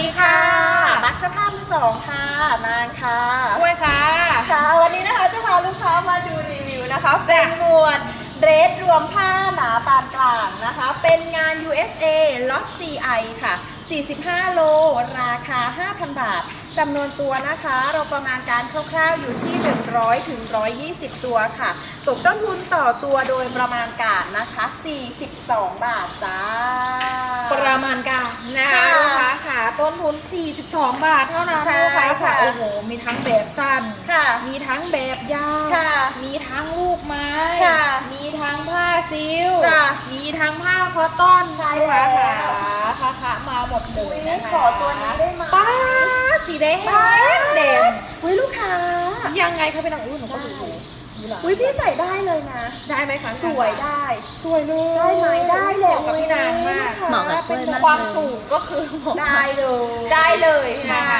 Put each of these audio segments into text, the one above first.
ดีค่ะบักสภาพมือสองค่ะนางค่ะกล้วยค่ะ ค่ะ วันนี้นะคะจะพาลูกค้ามาดูรีวิวนะคะ เป็นหมวดเดรสรวมผ้าหนาปานกลางนะคะ เป็นงาน USA ล็อต CI ค่ะ 45 โล ราคา 5,000 บาทจำนวนตัวนะคะ เราประมาณการคร่าวๆอยู่ที่ 100ถึง120 ตัวค่ะตกต้นทุนต่อตัวโดยประมาณการนะคะ 42 บาทจ้า ประมาณการนะคะค่ะ ลูกค้าค่ะต้นทุน 42 บาทเท่านั้นใช่ลูกค้าค่ะค่ะ โอ้โหมีทั้งแบบสั้น ค่ะ มีทั้งแบบยาว ค่ะ มีทั้งลูกไม้ ค่ะมีทั้งผ้าซิลจ้ะ มีทั้งผ้าคอตตอนใช่ลูกค้าค่ะแล้วค่ะค่ะ มาหมดเลยนะคะขอตัวนี้ได้ไหม ป้าดสีแดงแดงอุ้ยลูกค้า ยังไงคะเป็นนางอุ้ยหนูก็ดูดูดูหลังอุ้ยพี่ใส่ได้เลยนะ ได้ไหมคะสวยได้ สวยเลยได้ไหมได้เลยเหมาะกับพี่นางมากเหมาะกับกล้วยมากความสูงก็คือเหมาะได้เลย ได้เลยใช่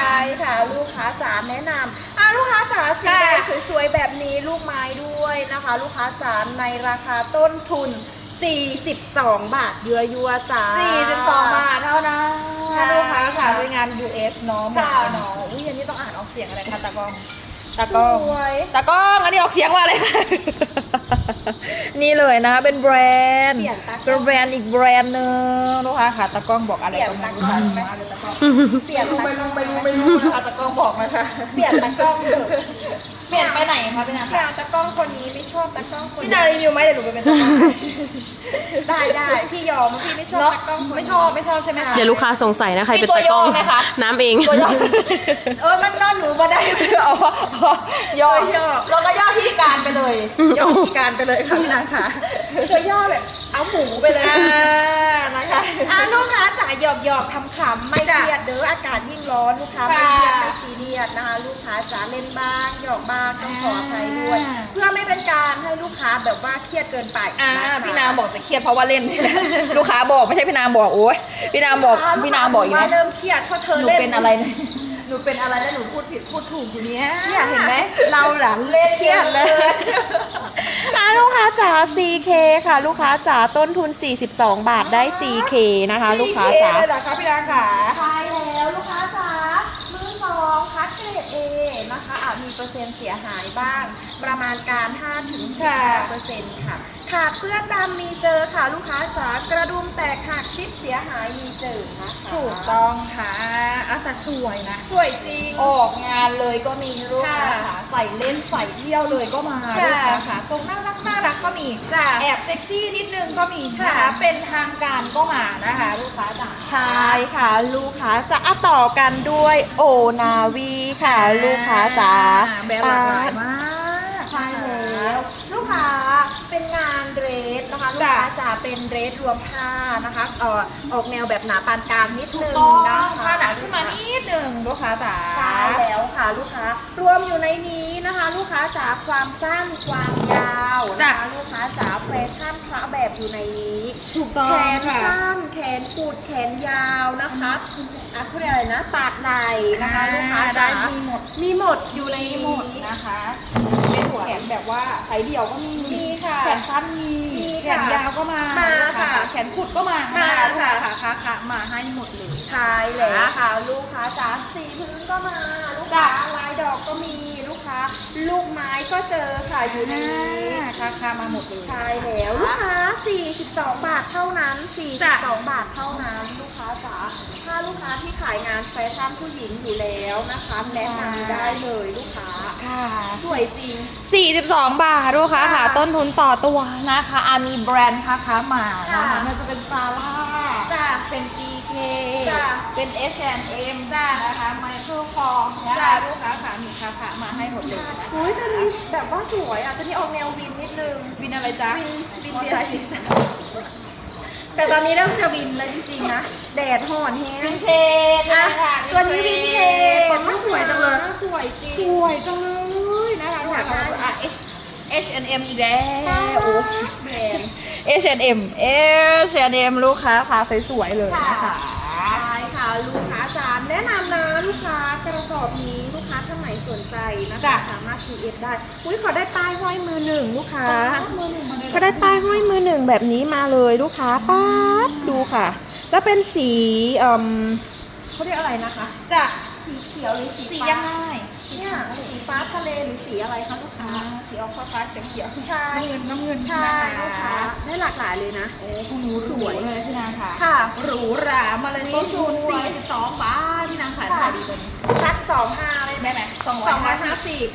ค่ะ ลูกค้าจ๋าแนะนำอะลูกค้าจ๋าสีแดงค่ะสวยๆแบบนี้ลูกไม้ด้วยนะคะ ลูกค้าจ๋าในราคาต้นทุน 42 บาทเยือยัวๆจ้า42 บาทเท่านั้นใช่ลูกค้าค่ะด้วยงาน US เนาะหมดค่ะเนาะอุ้ยอันนี้ต้องอ่านออกเสียงอะไรคะตากล้องตาสกล้องวย ตากล้องอันนี้ออกเสียงว่าอะไรคะนี่เลยนะเป็นแบรนด์เปลี่ยนตากล้องเป็นแบรนด์อีกแบรนด์หนึงลูกค้าค่ะตากล้องบอกอะไรก็ไม่รู้เปลี่ยนตากล้องมาเลยตากล้องเปลี่ยนไม่รู้ตากล้องไม่รู้ไม่รู้นะคะตากล้องบอกนะคะ เปลี่ยนตากล้องเถอะ เปลี่ยนไปไหนคะพี่นาพี่นางตากล้องคนนี้ไม่ชอบตากล้องคนพี่นี้นารีวิวไหมเดี๋ยวหนูไปเป็นตากล้องได้ได้พี่ยอมพี่ไม่ชอบเนาะตากล้องคนนี้ไม่ชอบไม่ชอบใช่ไหมคะเดี๋ยวลูกค้าสงสัยนะใครเป็นมีตัวตากล้องย่อไหมคะน้ำเองตัวย่อเออมันนอนหนูมาได้เอาย่อตัวย่อเราก็ย่อที่การไปเลยย่อการไปเลยค่ะพี่นางค่ะ ตัวย่อแบบเอาหมูไปเลยอ่านะคะ อะลูกค้าจ๋าหยอกหยอกๆขำๆไม่เครียดเด้ออากาศยิ่งร้อนลูกค้าไม่เครียดค่ะไม่ซีเรียสนะคะ ลูกค้าจ๋าเล่นบ้างหยอกบ้างต้องขออภัยด้วย อ่า เพื่อไม่เป็นการให้ลูกค้าแบบว่าเครียดเกินไปอ่าะคะ พี่นางบอกจะเครียดเพราะว่าเล่น ลูกค้าบอกไม่ใช่พี่นางบอกโอ้ยพี่นางบอกพี่นางบอกอยู่ว่านะเริ่มเครียดเพราะเธอหนูเล่นเป็นอะไรเนี่ยหนูเป็นอะไรแล้วหนูพูดผิดพูดถูกอยู่เนี้ยเนี่ยเห็นไหมเราหลังเล่นเครียดเลย อะลูกค้าจ๋า 4K ค่ะ ลูกค้าจ๋าต้นทุน 42 บาทได้ 4K นะคะ ลูกค้าจ๋า เลยเหรอคะพี่นางค่ะ ใช่แล้วลูกค้าจ๋ามือสองคัดเกรด A นะคะอาจมีเปอร์เซ็นต์เสียหายบ้าง ประมาณการ5ถึงค่ะ15เปอร์เซ็นต์ค่ะ ขาดเพื่อนดำมีเจอค่ะลูกค้าจ๋ากระดุมแตกหักซิปเสียหายมีเจอนะคะถูกต้องค่ะอะแต่สวยนะ สวยจริง ออกงานเลยก็มีลูกค้าค่ะค่ะใส่เล่นใส่เที่ยวเลยก็มาค่ะลูกค้าค่ะทรงน่ารักน่ารักก็มีจ้ะแอบเซ็กซี่นิดนึงก็มีนะค่ะคะเป็นทางการก็มานะคะ ลูกค้าจ๋าใช่ค่ะ ลูกค้าจะอะต่อกันด้วยโอนาวีค่ะ ลูกค้าจ๋าแบบหลากหลายมากใช่แล้วลูกค้าเป็นงาน เดรสนะคะลูกค้าจะเป็นเดรสรวมผ้านะคะเอ่อออกแนวแบบหนาปานกลางนิดนึงต้องนะคะ ผ้าหนาขึ้นมานิดหนึ่งลูกค้าจ๋า ใช่แล้วค่ะลูกค้ารวมอยู่ในนี้นะคะ ลูกค้าจ๋าความสั้นความยาวนะคะลูกค้าจ๋าแฟชั่นพระแบบอยู่ในนี้ถูกต้อแขงนค่ะ สั้นแขนกุดแขนยาวนะคะอะเขาเรียกอะไรนะปาดไหล่นะคะ ลูกค้าได้จ๋ามีหมด มีหมดอยู่ในมีหมดนะคะ เป็นแขนแบบว่าไซส์เดี่ยวก็มีมีค่ะ แขนสั้นมีมี แขค่ะ นยาวก็มามาลูกค่ะ แขนกุดก็มามาลูกค่ะ ค่ะค่ะค่ะมาให้หมดเลย ใช่แล้วค่ะ ลูกค้าจ๋าสีพื้นก็มา ลูกค้าจ้ะ ลายดอกก็มีลูกค้า ลูกไม้ก็เจอค่ะอยู่ในนี้ค่ะค่ะมาหมดเลย ใช่แล้วลูกค้า 42 บาทเท่านั้น จ้ะ 42 บาทเท่านั้น ลูกค้าจ๋า ถ้าลูกค้าที่ขายงานแฟชั่นผู้หญิงอยู่แล้วนะคะ แนะนำได้เลยลูกค้าค่ะส วยจริง 42 บาทลูกค้าค่ะ ค่ะ ต้นทุนต่อตัวนะคะอามีแบรนด์ค่ะค้ามานะคะค่ะไมันจะเป็นซาร่าจ้ะ เป็น CK จ้ะเป็น H&M จ้ะ นะคะไมเคิลคอร์นะจ้ะ คะลูกค้าค่ะมีค้าขามาให้หมดเลยโอ้ยตัวนี้แบบว่าสวยอะตัวนี้ออกแนววินนิดนึง วินอะไรจ๊ะวินวินมอเบียไซร์ค์สีสันแต่ตอนนี้เริ่มจะวินแล้วจริงๆนะ แดดห่อนแฮวิง นเทจอะนะคะตัวนี้วินเทจมันสวยจังเลย สวยจริง สวยจังเลย นะคะอยากได้อะ H H&M อีกแล้วโอ้โอ้แบรนด์ H&M H&M ลูกค้าค่ะสวยๆเลยนะคะค่ะใช่ค่ะลูกค้าจานแนะนำนะลูกค้ากระสอบนี้ลูกค้าท่านไหนสนใจนะคะจ้ะสามารถ CF ได้อุ้ยขอได้ป้ายห้อยมือหนึ่งลูกค้ามือหนึ่งมาเลยก็ได้ป้ายห้อยมือหนึ่งแบบนี้มาเลยลูกค้าป๊าบดูค่ะ แล้วเป็นสีเอ่มเขาเขาเรียกอะไรนะคะจะสีเขียวหรือสีสีฟ้ายังไง เนี่ยสีฟ้าทะเลหรือสีอะไรคะลูกค้า สีออกฟ้าฟ้าเขียวๆใช่น้ำเงินน้ำเงินใช่ลูกนะค้าคะได้หลากหลายเลยนะ โอ้คุณหนูสวยเลยพี่นางค่ะ ค่ะ หรูหรามาเลยนี่ต้นทุนสวย42บาทพี่นางขายค่ะขายดีตัวนี้สักสองห้าเลยไหมได้ไหมสอง250ร้อยห้าสิบ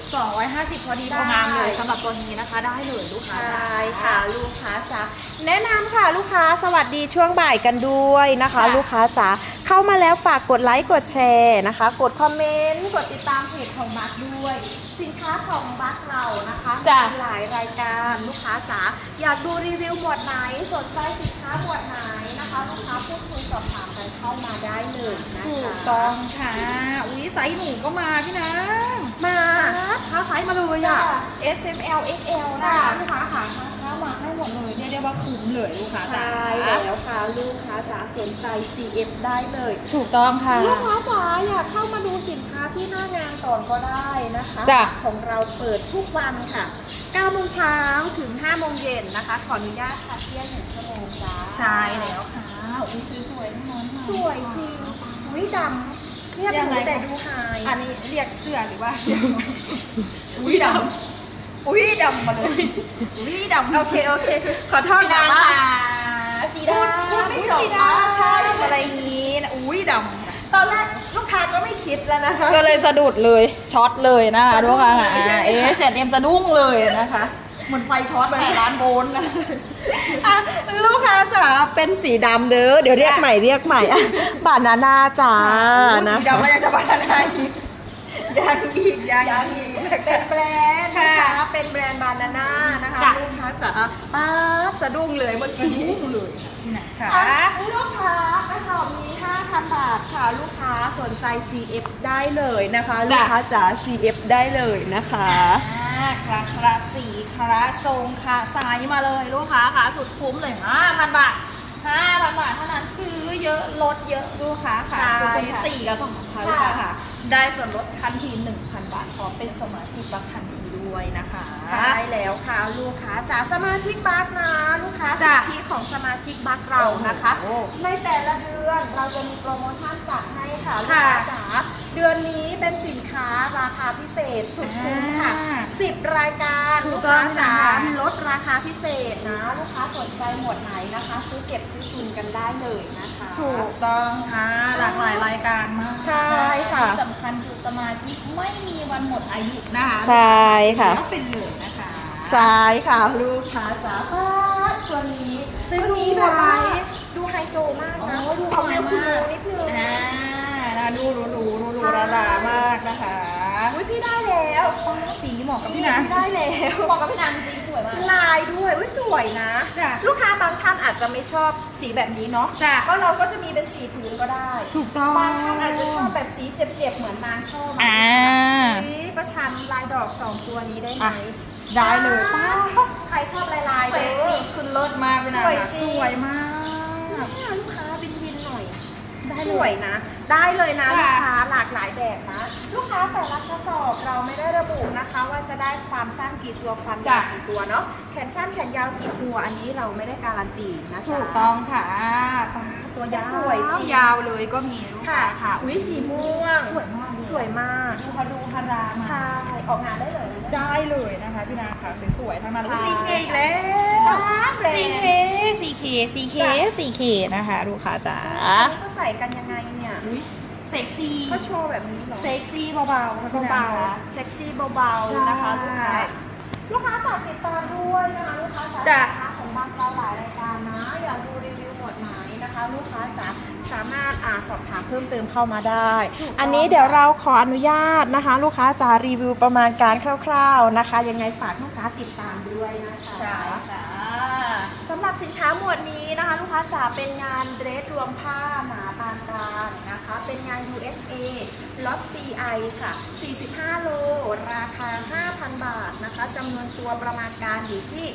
250พอดีได้พองามเลยสำหรับตัวนี้นะคะ ได้เลยลูกค้าใช่จ๋าค่ะ ลูกค้าจ๋าแนะนำค่ะลูกค้าสวัสดีช่วงบ่ายกันด้วยนะคะค่ะลูกค้าจ๋าเข้ามาแล้วฝากกดไลค์กดแชร์นะคะ กดคอมเมนต์กดติดตามเพจของบัคด้วย สินค้าของบัคเรานะคะจ้ะ มีหลายรายการลูกค้าจ๋าอยากดูรีวิวหมวดไหนสนใจสินค้าหมวดไหนนะคะ ลูกค้าพูดคุยสอบถามกันเข้ามาได้เลยนะคะถูกต้องค่ะ อุ้ยไซส์หนูก็มาพี่นางมาค้าไซส์มาเลยอะ S M L X L นะค่ะคะลูกค้าค่ะค้า มาให้หมดเลยเรียกได้ว่าคุ้มเลยลูกค้าใชจ๋า่แล้วค่ะลูกค้าจ๋าสนใจ CF ได้เลย ถูกต้องค่ะ ลูกค้าจ๋าอยากเข้ามาดูสินค้าที่หน้างานก่อนก็ได้นะคะจ้ะ ของเราเปิดทุกวันค่ะ9โมงเช้าถึง5โมงเย็นนะคะ ขออนุญาตค่ะเที่ยงหนึ่งชั่วโมงจ้าใช่แล้วค่ะอุ้ยสวยๆทั้งนั้นค่ะสวยจริงอุ้ยดำเรียบเรียกหอะไรรูแต่ดูหายอันนี้เรียกเสื้อหรือว่าอุ้ยดำ อุ้ยดำมาเลย อุ้ยดำโอเคโอเค ขอโทษพี่นะนางว่าค่ะสีดำพูดไม่อุ๊ยจบสีอะดำใช่อะไรอย่างนี้นะอุ้ยดำตอนแรกลูกค้าก็ไม่คิดแล้วนะคะ ก็เลยสะดุดเลยช็อตเลยนะคะสะดุ้ทุกงคนเลยค่ะใช่ไหมเอ๊ะเฉดเอ็มสะดุ้งเลยนะคะเหมือนไฟช็อตแปดล้านโวลต์นะอะลูกค้าจ๋าเป็นสีดำเด้อเดี๋ยวเรียกใหม่เรียกใหม่อะบานาน่าจ้านะสีดำแล้วยังจะบานาน่าอีก ยังอีกยังอีกเป็นแบรนด์นะค่ะคะเป็นแบรนด์บานาน่านะคะจ้ะ ลูกค้าจ๋าป้าบสะดุ้งเลยเมื่อสะกี้ดุ้งเลยที่ไหนคะอะลูกค้ากระสอบนี้5,000 บาทค่ะ ลูกค้าสนใจ CF ได้เลยนะคะ ลูกค้าจ๋า CF ได้เลยนะคะ อ่าคลาคลาสีคลาทรงคลาไซส์มาเลยลูกค้าค่ะสุดคุ้มเลย5,000 บาท 5,000 บาทเท่านั้นซื้อเยอะลดเยอะลูกค้าค่ะใช่ ซื้อคนค่ะสี่กับสองพันลูกค้าค่ะ ได้ส่วนลดทันที 1,000 บาทพร้อมเป็นสมาชิกบัคทันทีด้วยนะคะ ใช่แล้วค่ะลูกค้าจ๋าสมาชิกบัคนะลูกค้าสิจ้ะทธิของสมาชิกบัคเรานะคะ โอ้โหในแต่ละเดือนเราจะมีโปรโมชั่นจัดให้ค่ะลูกค่ะ ค้าจ๋า เดือนนี้เป็นสินค้าราคาพิเศษสุดคุ้มค่ะ อ่า10 รายการถูลูกกต้อค้างจ๋านะลดราคาพิเศษนะ ลูกค้าสนใจหมวดไหนนะคะ ซื้อเก็บซื้อทุนกันได้เลยนะคะ ถูกต้องค่ะ หลากหลายรายการมากใช่ค่ะ ที่สำคัญคือสมาชิกไม่มีวันหมดอายุนะคะใช่ค่ะต้องเป็นเลยนะคะใช่ค่ะ ลูกค้าจ๋าป้าดตัวนี้สวยๆตัวนี้แบบว่าดูไฮโซมากโอ้นะดูเอาสวเร็ยวคุณมากนิดนึงอ่านะ ดูรูรูรูรูรารามากนะคะ อุ้ยพี่ได้แล้วสีเหมาะกับพี่นางได้แล้วเหมาะกับพี่นางจริงสวยมาก ลายด้วยอุ้ยสวยนะ จ้ะลูกค้าบางท่านอาจจะไม่ชอบสีแบบนี้เนาะจ้ะเพราะเราก็จะมีเป็นสีพื้นก็ได้ถูกต้อง บางท่านอาจจะชอบแบบสีเจ็บๆเหมือนนางชอบอ่า อุ๊ยประชันลายดอกสองตัวนี้ได้ไหมอะ ได้เลยป้าใครชอบลายลายๆเฟเด้ซอ นี่คือเลิศมากพี่นางสวยค่ะจริง สวยมาก เนี่ยลูก สเลวยยนะ ได้เลยนะค่ะลูกค้าหลากหลายแบบนะ ลูกค้าแต่ละกระสอบเราไม่ได้ระบุนะคะ ว่าจะได้ความสั้นกี่ตัวความยาวจ้ะกี่ตัวเนาะแขนสั้นแขนยาวกี่ตัวอันนี้เราไม่ได้การันตีนะจ๊ะถูกต้องค่ะปลาตัวยาวสวยจริงยาวเลยก็มีลูกค่ะค้าค่ะอุ้ยสีม่วงสวยมากเลย สวยมากดูฮาดูฮารามากใช่ออกงานได้เลยนะ ได้เลยนะคะพี่นาค่ะสวยๆทั้งนั้นใช่ ซีเคอีกแล้วว้าวเลยซีเคซีเคซีเคจ้ะซีเคนะคะลูกค้าจ๋าอันนี้เขาใส่กันยังไงเนี่ย เซ็กซี่เขาโชว์แบบนี้เหรอ เซ็กซี่เบาๆค่ะพี่นเบาคะๆเซ็กซี่เบาๆนะคะลูกค้า ลูกค้าฝากติดตามด้วยนะคะลูกค้าจ๋าจ้ะ นนะคะลูกค้าจ๋าสามารถอ่าสอบถามเพิ่มเติมเข้ามาได้ อันนี้เดี๋ยวเราขออนุญาตนะคะ ลูกค้าจ๋ารีวิวประมาณการคร่าวๆนะคะ ยังไงฝากลูกค้าติดตามด้วยนะคะใช่ค่ะสำหรับสินค้าหมวดนี้ นะคะลูกค้าจะเป็นงานเดรสรวมผ้าหมาปานกลางนะคะ เป็นงาน USA ล็อต CI ค่ะ 45 โล ราคา 5,000 บาทนะคะจำนวนตัวประมาณการอยู่ที่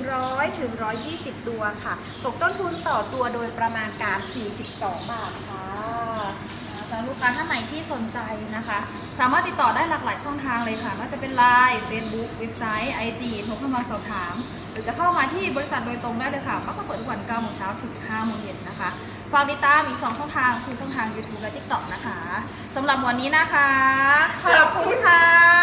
100ถึง120 ตัวค่ะ ตกต้นทุนต่อตัวโดยประมาณการ 42 บาทค่ะ สำหรับลูกค้าท่านไหนที่สนใจนะคะ สามารถติดต่อได้หลากหลายช่องทางเลยค่ะไม่ว่าจะเป็น Line Facebook เว็บไซต์ IG โทรเข้ามาสอบถาม หรือจะเข้ามาที่บริษัทโดยตรงได้เลยค่ะก็เปิดทุกวัน9โมงเช้าถึง5โมงเย็นนะคะฝากติดตามอีกสองช่องทางคือช่องทาง YouTube และ TikTok นะคะสำหรับวันนี้นะคะ ขอบคุณค่ะ